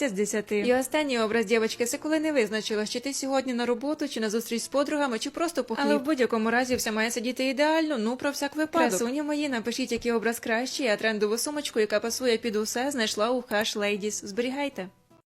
з 10. І останній образ дівчинки це коли не визначилась, чи ти сьогодні на роботу, чи на зустріч з подругами, чи просто по Але в будь-якому разі все має сидіти ідеально, ну про всяк випадок. Красуні мої, напишіть, який образ кращий, а трендову сумочку, яка пасує під усе, знайшла у Hash Ladies. Зберігайте.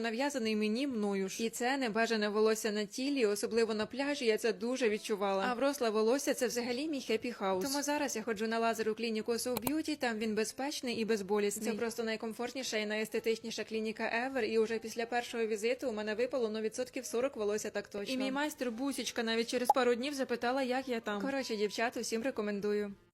нав'язаний мені мною ж. І це небажане волосся на тілі, особливо на пляжі. Я це дуже відчувала. А вросле волосся це взагалі мій хеппі хаус. Тому зараз я ходжу на лазер у клініку So Beauty, Там він безпечний і безболісний. Це просто найкомфортніша і найестетичніша клініка ever. І уже після першого візиту у мене випало ну відсотків 40 волосся так точно. І мій майстер Бусічка навіть через пару днів запитала, як я там. Коротше, дівчат, усім рекомендую.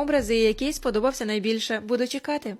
образи, і який сподобався найбільше. Буду чекати.